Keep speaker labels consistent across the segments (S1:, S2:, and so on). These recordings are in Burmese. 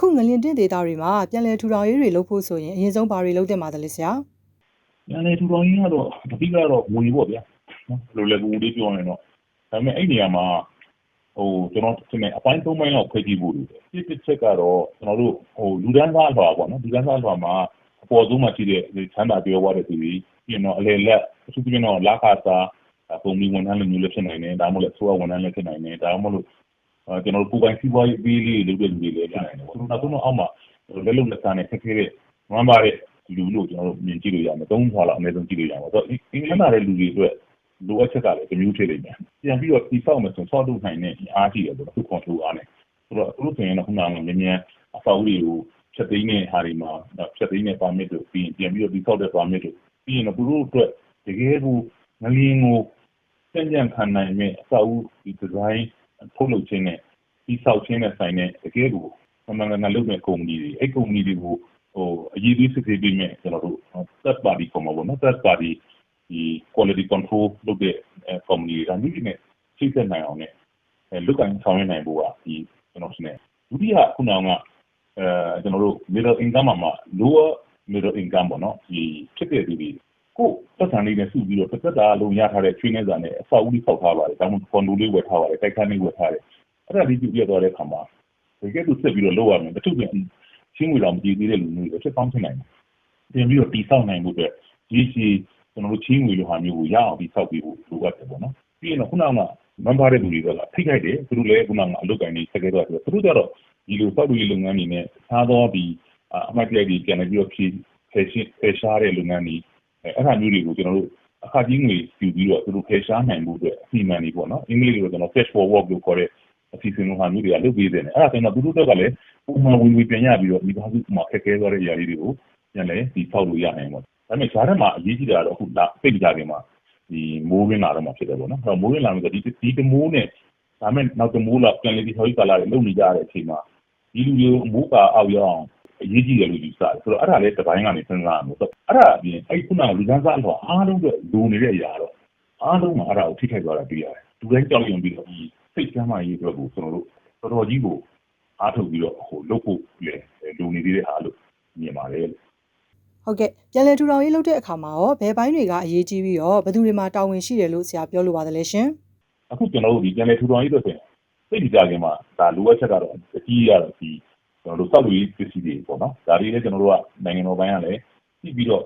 S1: အခုငလင်တင်ဒေတာတွေမှာပြန်လည်ထူထောင်ရေးတွေလုပ်ဖို့ဆိုရင်အရင်ဆုံးဘာတွေလုပ်တင်ပါသလဲဆရာ
S2: ပြန်လေထူထောင်ရေးကတော့အဓိကတော့ငွေပေါ့ဗျာနော်လိုလေကူလေးပြောရင်တော့ဒါပေမဲ့အဲ့နေရာမှာဟိုကျွန်တော်တင်နေအပိုင်း၃ပိုင်းလောက်ဖွဲ့ကြည့်ဖို့လိုတယ်ဒီတစ်ချက်ကတော့ကျွန်တော်တို့ဟိုလူဒန်းစားလွှာပေါ့နော်လူဒန်းစားလွှာမှာအပေါ်ဆုံးမှာရှိတဲ့ချမ်းသာပြောသွားတဲ့သူတွေပြီးရင်တော့အလေလက်အထူးသဖြင့်တော့လာခါစာပုံမီဝန်ထမ်းလိုမျိုးလည်းဖြစ်နိုင်တယ်ဒါမှမဟုတ်လည်းဆိုးဝန်ထမ်းလည်းဖြစ်နိုင်တယ်ဒါမှမဟုတ်လို့ ကျွန်တော်တို့ကိုယ်ပိုင်စီးပွားရေးပေးလေးလုပ်တဲ့လူတွေလည်းဖြစ်နိုင်တယ်ပေါ့နောက်ဆုံးတော့အောက်မှာလက်လုံလက်စားနဲ့ဆက်ခဲတဲ့ဝမ်းပါတဲ့လူလို့ကျွန်တော်တို့မြင်ကြည့်လို့ရမယ်သုံးခွာလောက်အနည်းဆုံးကြည့်လို့ရမှာဆိုတော့အင်္ဂလိပ်နာတဲ့လူတွေအတွက်လိုအပ်ချက်ကလည်းတစ်မျိုးဖြစ်နေတယ်ပြန်ပြီးတော့ဒီဆောက်မယ်ဆိုဆောက်လုပ်နိုင်တဲ့အားရှိတယ်ဆိုတော့သူ control အားနဲ့ဆိုတော့သူတို့ဆိုရင်တော့ခုနကမြန်မြန်အဆောက်အဦတွေကိုဖြတ်သိမ်းတဲ့ဟာတွေမှာဖြတ်သိမ်းတဲ့ permit တို့ပြီးရင်ပြန်ပြီးတော့ဒီဆောက်တဲ့ permit တို့ပြီးရင်တော့သူတို့အတွက်တကယ်ကိုငလျင်ကိုကြံ့ကြံ့ခံနိုင်မဲ့အဆောက်အဦဒီ design ထုတ်လုပ်ခြင်းနဲ့ဒီဆောက်ခြင်းနဲ့ဆိုင်တဲ့တကယ်ကိုမှန်မှန်ကန်ကန်လုပ်တဲ့ကုမ္ပဏီတွေအဲ့ကုမ္ပဏီတွေကိုဟိုအရေးကြီးစစ်ဆေးပေးမယ်ကျွန်တော်တို့ third party ခေါ်မှာပေါ့နော် third party ဒီ quality control လုပ်တဲ့ company တွေကမိမိနဲ့ချိတ်ဆက်နိုင်အောင်နဲ့လုတ်ကိုင်းဆောင်ရွက်နိုင်ဖို့ကဒီကျွန်တော်ရှင်းတယ်ဒုတိယခုနကအဲကျွန်တော်တို့ middle income မှာ lower middle income ပေါ့နော်ဒီဖြစ်တဲ့သူတွေ ကိုသက်ဆိုင်လေးနဲ့စုပြီးတော့တစ်သက်တာလုံးရထားတဲ့ချွေးနေစာနဲ့အဆောက်အဦလေးဆောက်ထားပါတယ်ဒါမှမဟုတ်ကွန်ဒိုလေးဝယ်ထားပါတယ်တိုက်ခန်းလေးဝယ်ထားတယ်အဲ့ဒါလေးပြုပြသွားတဲ့အခါမှာတကယ်သူဆက်ပြီးတော့လုပ်ရမယ်တချို့ပြန်ရှင်းဝေတော်မကြည့်သေးတဲ့လူမျိုးတွေဖြစ်ပေါင်းဖြစ်နိုင်တယ်ပြန်ပြီးတော့တိဆောက်နိုင်မှုအတွက်ဒီစီကျွန်တော်တို့ချင်းငွေလိုဟာမျိုးကိုရအောင်ပြီးဆောက်ပြီးဖို့လိုအပ်တယ်ပေါ့နော်ပြီးရင်တော့ခုနကမန်ပါတဲ့လူတွေကထိခိုက်တယ်သူတို့လည်းခုနကအလုပ်ကိုင်းနေဆက်ခဲ့တော့ဆိုတော့သူတို့ကြတော့ဒီလိုဆောက်ပြီးလုပ်ငန်းတွေနဲ့သားသောဒီအမှတ်တရတွေပြန်ပြီးတော့ဖြည့်ဖယ်ရှင်းဖယ်ရှားတဲ့လုပ်ငန်းတွေ အဲ့ဒါမျိုးတွေကိုကျွန်တော်တို့အခါကြီးငွေယူပြီးတော့သူတို့ဖယ်ရှားနိုင်မှုအတွက်အစီအမံတွေပေါ့နော်အင်္ဂလိပ်လိုကျွန်တော် cash for work လို့ခေါ်တဲ့အစီအစဉ်လိုဟာမျိုးတွေကလုပ်ပေးတယ်အဲ့ဒါဆိုတော့သူတို့တော့ကလည်းပုံမှန်ဝင်ဝင်ပြန်ရပြီးတော့ဒီဘာလို့မှခက်ခဲသွားတဲ့ຢာလေးတွေကိုပြန်လဲဒီဆောက်လို့ရနိုင်ပါဒါပေမဲ့ဈာတ်မှာအရေးကြီးတာကတော့အခုလာပိတ်ကြခင်မှာဒီမိုးရင်းလာတော့မှဖြစ်တယ်ပေါ့နော်အဲ့တော့မိုးရင်းလာလို့ဒီဒီတမိုးနဲ့ဒါမဲ့နောက်တမိုးလောက်ပြန်လေဒီဟောဒီကာလာတွေလုံနေကြတဲ့အချိန်မှာဒီလူတွေကိုမိုးကာအောက်ရောက်အောင် အရေးကြီးတယ်လို့ယူဆတယ်ဆိုတော့အဲ့ဒါလည်းတစ်ပိုင်းကနေစဉ်းစားရမှာဆိုတော့အဲ့ဒါအပြင်အဲ့ခုနကလူသားစားတော့အားလုံးအတွက်လိုနေတဲ့အရာတော့အားလုံးမှာအဲ့ဒါကိုထိခိုက်သွားတာတွေ့ရတယ်လူတိုင်းကြောက်ရွံ့ပြီးတော့ဒီစိတ်ကျမ်းမာရေးအတွက်ကိုကျွန်တော်တို့တော်တော်ကြီးကိုအားထုတ်ပြီးတော့ဟိုလုပ်ဖို့လေလိုနေသေးတဲ့အားလို့မြင်ပါတယ်လို့
S1: ဟုတ်ကဲ့ပြန်လည်ထူထောင်ရေးလုပ်တဲ့အခါမှာရောဘယ်ပိုင်းတွေကအရေးကြီးပြီးတော့ဘယ်သူတွေမှာတာဝန်ရှိတယ်လို့ဆရာပြောလိုပါတယ်ရှင်
S2: အခုကျွန်တော်တို့ဒီပြန်လည်ထူထောင်ရေးလုပ်တဲ့စိတ်ကြခင်မှာဒါလိုအပ်ချက်ကတော့အကြီးရတော့ဒီ ကျွန်တော်တို့စောက်ရေးပစ္စည်းတွေပေါ့နော်ဒါတွေလည်းကျွန်တော်တို့ကနိုင်ငံတော်ပိုင်းကလည်းပြီးပြီးတော့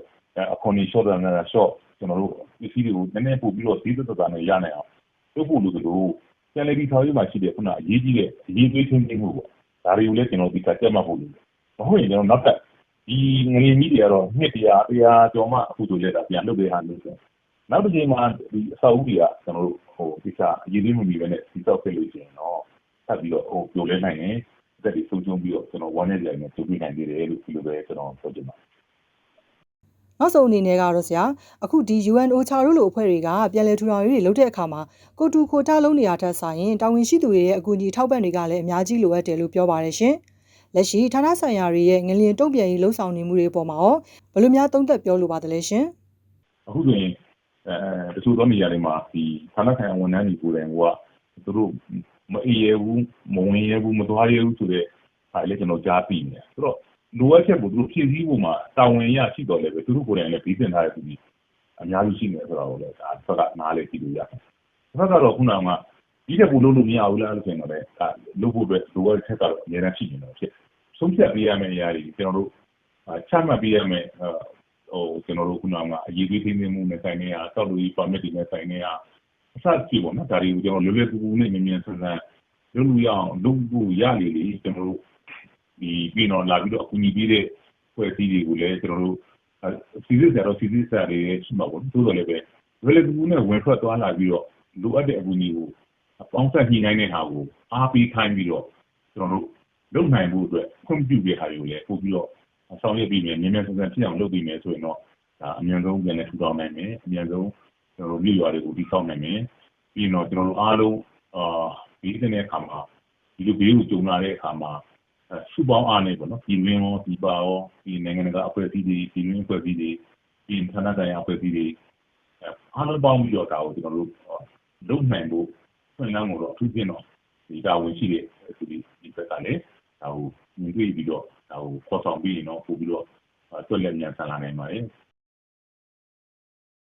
S2: အခွန်ကြီး short နဲ့ short ကျွန်တော်တို့ပစ္စည်းတွေကိုနည်းနည်းပို့ပြီးတော့ဈေးသက်သာနဲ့ရနိုင်အောင်လုပ်ဖို့လိုသလိုပြန်လည်ထူထောင်ရေးမှာရှိတဲ့ခုနအရေးကြီးတဲ့အရေးကြီးချင်းချင်းမှုပေါ့ဒါတွေကိုလည်းကျွန်တော်ဒီကတက်မှတ်ဖို့လိုတယ်မဟုတ်ရင်ကျွန်တော်နောက်ထပ်ဒီငလျင်ကြီးတွေကတော့နှစ်တရာတရားကျော်မှအခုဆိုလက်တာပြန်လုပ်ပေးဟာလို့ဆိုနောက်တစ်ချိန်မှာဒီအဆောက်အဦတွေကကျွန်တော်တို့ဟိုဒီကအရေးကြီးမှုတွေပဲနဲ့ဒီတော့ဖြစ်လို့ရှိရင်တော့ထပ်ပြီးတော့ဟိုပြိုလဲနိုင်တယ် တက်ပြီးဆုံးရှုံးပြီးတော့ကျွန်တော်ဝမ်းနေကြတယ်နဲ့ကြိုးပြနိုင်သေးတယ်လို့ဒီလိုပဲကျွန်တော်ပြောချင်ပါတယ်
S1: နောက်ဆုံးအနေနဲ့ကတော့ဆရာအခုဒီ UNOCHA တို့လိုအဖွဲ့တွေကပြန်လည်ထူထောင်ရေးတွေလုပ်တဲ့အခါမှာကိုတူခိုတာလုံးနေရာထက်ဆိုင်ရင်တာဝန်ရှိသူတွေရဲ့အကူအညီထောက်ပံ့တွေကလည်းအများကြီးလိုအပ်တယ်လို့ပြောပါတယ်ရှင်။လက်ရှိဌာနဆိုင်ရာတွေရဲ့ငလျင်တုံ့ပြန်ရေးလှုံ့ဆော်နေမှုတွေပေါ်မှာရောဘယ်လိုများသုံးသပ်ပြောလိုပါသလဲရှင်
S2: အခုဆိုရင်အဲတချို့သောနေရာတွေမှာဒီဌာနဆိုင်ရာဝန်ထမ်းတွေကိုယ်တိုင်ကသူတို့ မအေးရဘူးမဝင်ရဘူးမသွားရဘူးဆိုတဲ့ဟာလည်းကျွန်တော်ကြားသိနေတယ်ဆိုတော့လိုအပ်ချက်ကိုသူတို့ဖြည့်ဆည်းဖို့မှာတာဝန်ရရှိတော်လည်းပဲသူတို့ကိုယ်တိုင်လည်းပြီးသင်ထားတဲ့သူတွေအများကြီးရှိနေဆိုတော့လည်းဒါဆက်ကနားလေကြည့်လို့ရတယ်။ဆက်ကတော့ခုနကဒီတဲ့ဘူးလို့လို့မရဘူးလားလို့ဆိုရင်တော့လည်းဒါလုပ်ဖို့အတွက်လိုအပ်ချက်ကတော့အများကြီးရှိနေတော့ဖြစ်ဆုံးဖြတ်ပေးရမယ့်အရာတွေကျွန်တော်တို့ချမှတ်ပေးရမယ့်ဟိုကျွန်တော်တို့ခုနကအရေးကြီးသေးမှုနဲ့ဆိုင်နေတာစောက်လို့ permit တွေနဲ့ဆိုင်နေတာ အစကြည့်ပေါ့နော်ဒါတွေကိုကျွန်တော်လွယ်လွယ်ကူကူနဲ့မြင်မြင်ဆန်းဆန်းလုပ်လို့ရအောင်လုပ်ဖို့ရလေလေကျွန်တော်တို့ဒီပြီးတော့လာပြီးတော့အကူအညီပေးတဲ့ဖွဲ့စည်းတွေကိုလည်းကျွန်တော်တို့စီစစ်ဆရာတော့စီစစ်ဆရာတွေရှိမှာပေါ့သို့တော်လည်းပဲလွယ်လွယ်ကူကူနဲ့ဝင်ထွက်သွားလာပြီးတော့လိုအပ်တဲ့အကူအညီကိုအပေါင်းဆက်ညှိနှိုင်းတဲ့ဟာကိုအားပေးခိုင်းပြီးတော့ကျွန်တော်တို့လုပ်နိုင်ဖို့အတွက်ခွင့်ပြုတဲ့ဟာတွေကိုလည်းပို့ပြီးတော့ဆောင်ရွက်ပြီးမယ်မြင်မြန်ဆန်ဆန်ဖြစ်အောင်လုပ်ပြီးမယ်ဆိုရင်တော့ဒါအမြန်ဆုံးပြန်လည်ထူထောင်နိုင်မယ်အမြန်ဆုံး ကျွန်တော်တို့မြို့ရွာတွေကိုတည်ဆောက်နိုင်မယ်ပြီးတော့ကျွန်တော်တို့အားလုံးအာဒီတဲ့အခါမှာဒီလိုဘေးကိုကြုံလာတဲ့အခါမှာစုပေါင်းအားနဲ့ပေါ့နော်ဒီမင်းရောဒီပါရောဒီနိုင်ငံတကာအဖွဲ့အစည်းတွေဒီမင်းအဖွဲ့အစည်းတွေဒီဌာနဆိုင်ရာအဖွဲ့အစည်းတွေအားလုံးပေါင်းပြီးတော့ဒါကိုကျွန်တော်တို့လုပ်နိုင်ဖို့ဖွင့်လန်းကိုတော့အထူးဖြင့်တော့ဒီတာဝန်ရှိတဲ့ဒီဒီဘက်ကလည်းဒါကိုမြင်တွေ့ပြီးတော့ဒါကိုခေါ်ဆောင်ပြီးရင်တော့ပို့ပြီးတော့တွက်လက်မြန်ဆန်လာနိုင်ပါတယ်